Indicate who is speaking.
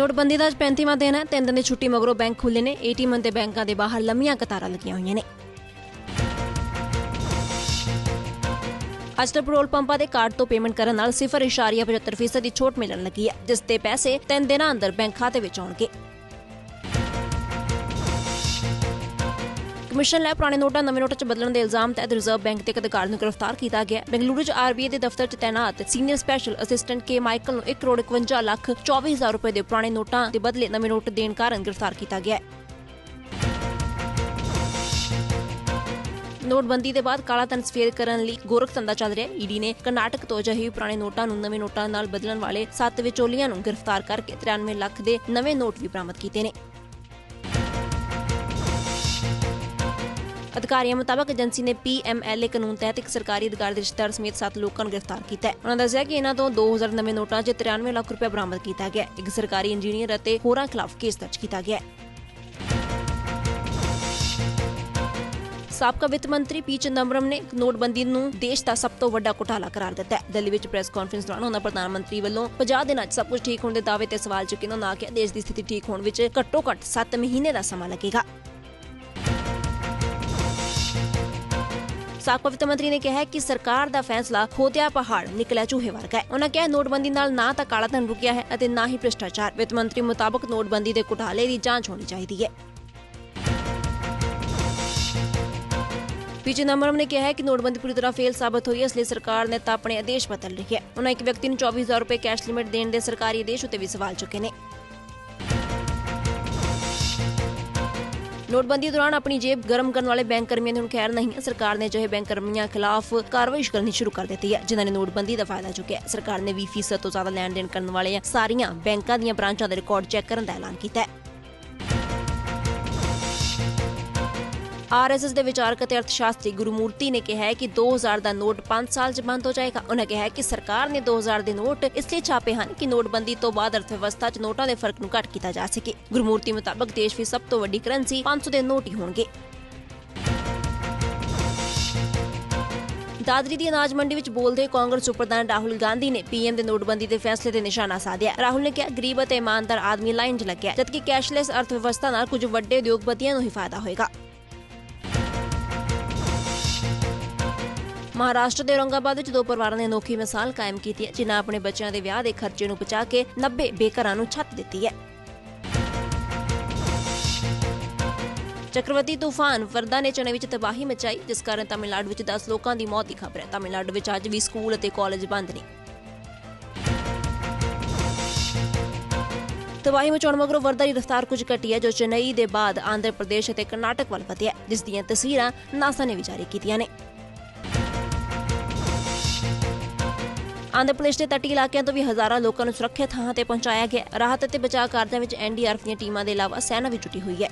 Speaker 1: ਨੋਟਬੰਦੀ ਦਾ ਅੱਜ 35ਵਾਂ ਦਿਨ ਹੈ। ਤਿੰਨ ਦਿਨ ਦੀ ਛੁੱਟੀ ਮਗਰੋਂ ਬੈਂਕ ਖੁੱਲੇ ਨੇ। ਏਟੀਐਮ ਤੇ ਬੈਂਕਾਂ ਦੇ ਬਾਹਰ ਲੰਮੀਆਂ ਕਤਾਰਾਂ ਲੱਗੀਆਂ ਹੋਈਆਂ ਨੇ। ਅੱਜ ਤਾਂ ਪੈਟਰੋਲ ਪੰਪਾਂ ਦੇ ਕਾਰਡ ਤੋਂ ਪੇਮੈਂਟ ਕਰਨ ਨਾਲ 0.75% ਦੀ ਛੋਟ ਮਿਲਣ ਲੱਗੀ ਹੈ, ਜਿਸ ਦੇ ਪੈਸੇ ਤਿੰਨ ਦਿਨਾਂ ਅੰਦਰ ਬੈਂਕ ਖਾਤੇ ਵਿੱਚ ਆਉਣਗੇ। ਕਮਿਸ਼ਨ ਲੈ ਪੁਰਾਣੇ ਨੋਟਾਂ ਨਵੇਂ ਨੋਟਾਂ 'ਚ ਬਦਲਣ ਦੇ ਇਲਜ਼ਾਮ ਤਹਿਤ ਰਿਜ਼ਰਵ ਬੈਂਕ ਦੇ ਇੱਕ ਅਧਿਕਾਰੀ ਨੂੰ ਗ੍ਰਿਫਤਾਰ ਕੀਤਾ ਗਿਆ। ਬੈਂਗਲੁਰੂ 'ਚ ਆਰਬੀਆਈ ਦੇ ਦਫ਼ਤਰ 'ਚ ਤੈਨਾਤ senior special assistant K Michael ਨੂੰ 1 ਕਰੋੜ 51 ਲੱਖ 24000 ਰੁਪਏ ਦੇ ਪੁਰਾਣੇ ਨੋਟਾਂ ਦੇ ਬਦਲੇ ਨਵੇਂ ਨੋਟ ਦੇਣ ਕਾਰਨ ਗ੍ਰਿਫਤਾਰ ਕੀਤਾ ਗਿਆ। ਨੋਟਬੰਦੀ ਦੇ ਬਾਅਦ ਕਾਲਾ ਧਨ ਸਫੇਦ ਕਰਨ ਲਈ ਗੋਰਖ ਧੰਦਾ ਚੱਲ ਰਿਹਾ। ਹੈ ਈਡੀ ਨੇ ਕਰਨਾਟਕ ਤੋਂ ਅਜਿਹੇ ਪੁਰਾਣੇ ਨੋਟਾਂ ਨੂੰ ਨਵੇਂ ਨੋਟਾਂ ਨਾਲ ਬਦਲਣ ਵਾਲੇ ਸੱਤ ਵਿਚੋਲੀਆਂ ਨੂੰ ਗ੍ਰਿਫਤਾਰ ਕਰਕੇ 93 ਲੱਖ ਦੇ ਨਵੇਂ ਨੋਟ ਵੀ ਬਰਾਮਦ ਕੀਤੇ ਨੇ। ਅਧਿਕਾਰੀਆਂ ਮੁਤਾਬਕ ਏਜੰਸੀ ਨੇ ਪੀਐਮਐਲਏ ਕਾਨੂੰਨ ਤਹਿਤ ਇੱਕ ਸਰਕਾਰੀ ਅਧਿਕਾਰੀ ਦੇ ਰਿਸ਼ਤੇਦਾਰ ਸਮੇਤ 7 ਲੋਕਾਂ ਨੂੰ ਗ੍ਰਿਫਤਾਰ ਕੀਤਾ ਹੈ। ਉਹਨਾਂ ਦੱਸਿਆ ਕਿ ਇਹਨਾਂ ਤੋਂ 2000 ਨਵੇਂ ਨੋਟਾਂ 'ਚ 93 ਲੱਖ ਰੁਪਏ ਬਰਾਮਦ ਕੀਤਾ ਗਿਆ ਇੱਕ ਸਰਕਾਰੀ ਇੰਜੀਨੀਅਰ ਅਤੇ ਹੋਰਾਂ ਖਿਲਾਫ ਕੇਸ ਦਰਜ ਕੀਤਾ ਗਿਆ ਹੈ। ਸਾਬਕਾ ਵਿੱਤ ਮੰਤਰੀ ਪੀ ਚਿਦੰਬਰਮ ਨੇ ਨੋਟਬੰਦੀ ਨੂੰ ਦੇਸ਼ ਦਾ ਸਭ ਤੋਂ ਵੱਡਾ ਘੁਟਾਲਾ ਕਰਾਰ ਦਿੱਤਾ ਹੈ। ਦਿੱਲੀ ਵਿੱਚ ਪ੍ਰੈਸ ਕਾਨਫਰੰਸ ਦੌਰਾਨ ਉਹਨਾਂ ਪ੍ਰਧਾਨ ਮੰਤਰੀ ਵੱਲੋਂ 50 ਦਿਨਾਂ 'ਚ ਸਭ ਕੁਝ ਠੀਕ ਹੋਣ ਦੇ ਦਾਅਵੇ ਤੇ ਸਵਾਲ ਚੁੱਕੇ ਉਹਨਾਂ ਨੇ ਕਿਹਾ, ਦੇਸ਼ ਦੀ ਸਥਿਤੀ ਠੀਕ ਹੋਣ ਵਿੱਚ ਘੱਟੋ-ਘੱਟ 7 ਮਹੀਨੇ ਦਾ ਸਮਾਂ ਲੱਗੇਗਾ। ਸਾਬਕਾ ਵਿੱਤ ਮੰਤਰੀ ਨੇ ਕਿਹਾ ਕਿ ਸਰਕਾਰ ਦਾ ਫੈਸਲਾ ਖੋਦਿਆ ਪਹਾੜ, ਨਿਕਲਿਆ ਚੂਹੇ ਵਰਗਾ ਹੈ। ਉਹਨਾਂ ਕਿਹਾ, ਨੋਟਬੰਦੀ ਨਾਲ ਨਾ ਤਾਂ ਕਾਲਾ ਧਨ ਰੁਕਿਆ ਹੈ ਅਤੇ ਨਾ ਹੀ ਭ੍ਰਿਸ਼ਟਾਚਾਰ। ਵਿੱਤ ਮੰਤਰੀ ਮੁਤਾਬਕ ਨੋਟਬੰਦੀ ਦੇ ਘੁਟਾਲੇ ਦੀ ਜਾਂਚ ਹੋਣੀ ਚਾਹੀਦੀ ਹੈ। ਪੀ ਚਿਦੰਬਰਮ ਨੇ ਕਿਹਾ ਹੈ ਕਿ ਨੋਟਬੰਦੀ ਪੂਰੀ ਤਰ੍ਹਾਂ ਫੇਲ ਸਾਬਤ ਹੋਈ ਹੈ, ਇਸ ਲਈ ਸਰਕਾਰ ਨੇ ਤਾਂ ਆਪਣੇ ਆਦੇਸ਼ ਬਦਲ ਲਏ ਹੈ। ਉਹਨਾਂ ਇੱਕ ਵਿਅਕਤੀ ਨੂੰ 24000 ਰੁਪਏ ਕੈਸ਼ ਲਿਮਿਟ ਦੇਣ ਦੇ ਸਰਕਾਰੀ ਆਦੇਸ਼ ਉਤੇ ਵੀ ਸਵਾਲ ਚੁੱਕੇ ਨੇ। ਨੋਟਬੰਦੀ ਦੌਰਾਨ ਆਪਣੀ ਜੇਬ ਗਰਮ ਕਰਨ ਵਾਲੇ ਬੈਂਕ ਕਰਮੀਆਂ ਦੀ ਹੁਣ ਖੈਰ ਨਹੀਂ ਹੈ। ਸਰਕਾਰ ਨੇ ਅਜਿਹੇ ਬੈਂਕ ਕਰਮੀਆਂ ਖਿਲਾਫ ਕਾਰਵਾਈ ਕਰਨੀ ਸ਼ੁਰੂ ਕਰ ਦਿੱਤੀ ਹੈ, ਜਿਨ੍ਹਾਂ ਨੇ ਨੋਟਬੰਦੀ ਦਾ ਫਾਇਦਾ ਚੁੱਕਿਆ ਸਰਕਾਰ ਨੇ 20% ਤੋਂ ਜ਼ਿਆਦਾ ਲੈਣ ਦੇਣ ਕਰਨ ਵਾਲੇ ਸਾਰੀਆਂ ਬੈਂਕਾਂ ਦੀਆਂ ਬ੍ਰਾਂਚਾਂ ਦੇ ਰਿਕਾਰਡ ਚੈੱਕ ਕਰਨ ਦਾ ਐਲਾਨ ਕੀਤਾ ਹੈ। ਆਰਐਸਐਸ ਦੇ ਵਿਚਾਰਕ ਅਤੇ ਅਰਥਸ਼ਾਸਤਰੀ ਗੁਰਮੂਰਤੀ ਨੇ ਕਿਹਾ ਹੈ ਕਿ 2000 ਦਾ ਨੋਟ 5 ਸਾਲ 'ਚ ਬੰਦ ਹੋ ਜਾਏਗਾ। ਉਹਨਾਂ ਕਿਹਾ ਕਿ ਸਰਕਾਰ ਨੇ 2000 ਦੇ ਨੋਟ ਇਸ ਲਈ ਛਾਪੇ ਹਨ ਕਿ ਨੋਟਬੰਦੀ ਤੋਂ ਬਾਅਦ ਅਰਥਵਿਵਸਥਾ 'ਚ ਨੋਟਾਂ ਦੇ ਫ਼ਰਕ ਨੂੰ ਘੱਟ ਕੀਤਾ ਜਾ ਸਕੇ। ਗੁਰਮੂਰਤੀ ਮੁਤਾਬਕ ਦੇਸ਼ ਵਿੱਚ ਸਭ ਤੋਂ ਵੱਡੀ ਕਰੰਸੀ 500 ਦੇ ਨੋਟ ਹੀ ਹੋਣਗੇ। ਦਾਦਰੀ ਦੀ ਅਨਾਜ ਮੰਡੀ ਵਿੱਚ ਬੋਲਦੇ ਕਾਂਗਰਸ ਉਪਰਧਾਨ ਰਾਹੁਲ ਗਾਂਧੀ ਨੇ ਪੀਐਮ ਦੇ ਨੋਟਬੰਦੀ ਦੇ ਫੈਸਲੇ ਤੇ ਨਿਸ਼ਾਨਾ ਸਾਧਿਆ। ਰਾਹੁਲ ਨੇ ਕਿਹਾ, ਗਰੀਬ ਅਤੇ ਇਮਾਨਦਾਰ ਆਦਮੀ ਲਾਈਨ 'ਚ ਲੱਗਿਆ, ਜਦਕਿ ਕੈਸ਼ਲੈਸ ਅਰਥ ਵਿਵਸਥਾ ਨਾਲ ਕੁਝ ਵੱਡੇ ਉਦਯੋਗਪਤੀਆਂ ਨੂੰ ਹੀ ਫਾਇਦਾ ਹੋਏਗਾ। ਮਹਾਰਾਸ਼ਟਰ ਦੇ ਔਰੰਗਾਬਾਦ ਵਿੱਚ ਦੋ ਪਰਿਵਾਰਾਂ ਨੇ ਅਨੋਖੀ ਮਿਸਾਲ ਕਾਇਮ ਕੀਤੀ ਹੈ, ਜਿਨ੍ਹਾਂ ਆਪਣੇ ਬੱਚਿਆਂ ਦੇ ਵਿਆਹ ਦੇ ਖਰਚੇ ਨੂੰ ਬਚਾ ਕੇ 90 ਬੇਘਰਾਂ ਨੂੰ ਛੱਤ ਦਿੱਤੀ ਹੈ। ਚੱਕਰਵਤੀ ਤੂਫਾਨ ਵਰਦਾ ਨੇ ਚਨੇ ਵਿੱਚ ਤਬਾਹੀ ਮਚਾਈ, ਜਿਸ ਕਾਰਨ ਤਮਿਲਨਾਡੂ ਵਿੱਚ 10 ਲੋਕਾਂ ਦੀ ਮੌਤ ਦੀ ਖਬਰ ਹੈ। ਤਮਿਲਨਾਡੂ ਵਿੱਚ ਅੱਜ ਵੀ ਸਕੂਲ ਅਤੇ ਕਾਲਜ ਬੰਦ ਨੇ। ਤਬਾਹੀ ਮਚਾਉਣ ਮਗਰੋਂ ਵਰਦਾ ਦੀ ਰਫ਼ਤਾਰ ਕੁਝ ਘਟੀ ਹੈ, ਜੋ ਚੇਨਈ ਦੇ ਬਾਅਦ ਆਂਧਰ ਪ੍ਰਦੇਸ਼ ਅਤੇ ਕਰਨਾਟਕ ਵੱਲ ਵਧਿਆ ਜਿਸ ਦੀਆਂ ਤਸਵੀਰਾਂ ਨਾਸਾ ਨੇ ਵੀ ਜਾਰੀ ਕੀਤੀਆਂ ਨੇ। ਆਂਧਰ ਪ੍ਰਦੇਸ਼ ਦੇ ਤੱਟੀ ਇਲਾਕਿਆਂ ਤੋਂ ਵੀ ਹਜ਼ਾਰਾਂ ਲੋਕਾਂ ਨੂੰ ਸੁਰੱਖਿਅਤ ਥਾਂ ਤੇ ਪਹੁੰਚਾਇਆ ਗਿਆ। ਰਾਹਤ ਅਤੇ ਬਚਾਅ ਕਾਰਜਾਂ ਵਿੱਚ ਐਨਡੀਆਰਐਫ ਦੀਆਂ ਟੀਮਾਂ ਦੇ ਇਲਾਵਾ ਸੈਨਾ ਵੀ ਜੁਟੀ ਹੋਈ ਹੈ।